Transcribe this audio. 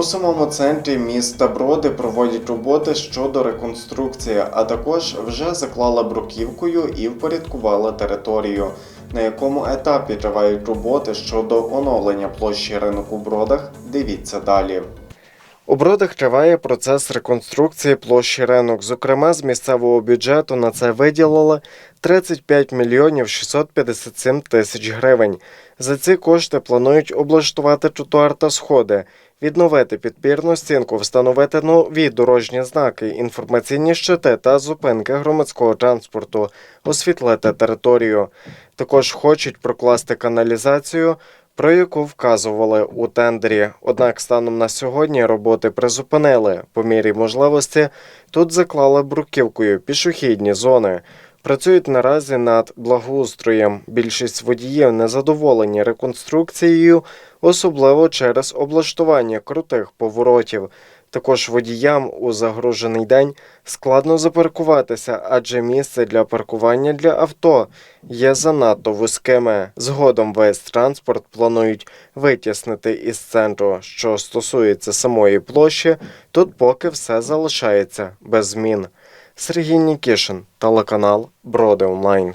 У самому центрі міста Броди проводять роботи щодо реконструкції, а також вже заклала бруківкою і впорядкувала територію. На якому етапі тривають роботи щодо оновлення площі ринок у Бродах, дивіться далі. У Бродах триває процес реконструкції площі ринок. Зокрема, з місцевого бюджету на це виділили 35 мільйонів 657 тисяч гривень. За ці кошти планують облаштувати тротуар та сходи, відновити підпірну стінку, встановити нові дорожні знаки, інформаційні щити та зупинки громадського транспорту, освітлити територію. Також хочуть прокласти каналізацію, про яку вказували у тендері. Однак станом на сьогодні роботи призупинили. По мірі можливості тут заклали бруківкою пішохідні зони. Працюють наразі над благоустроєм. Більшість водіїв незадоволені реконструкцією, особливо через облаштування крутих поворотів. Також водіям у загружений день складно запаркуватися, адже місце для паркування для авто є занадто вузькими. Згодом весь транспорт планують витіснити із центру. Що стосується самої площі, тут поки все залишається без змін. Сергій Нікішин, телеканал Броди Онлайн.